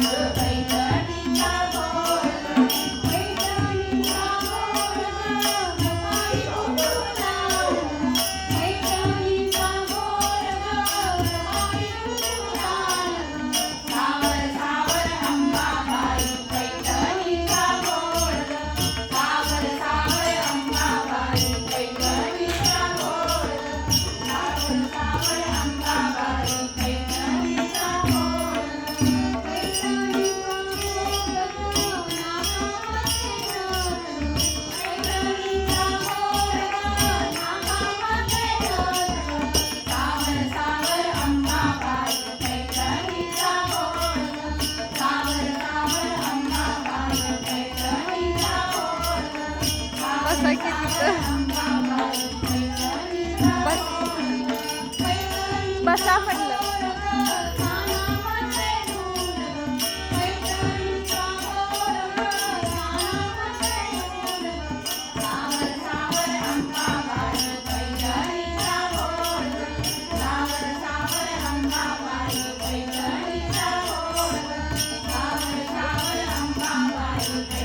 the pain. सापडलं Thank you.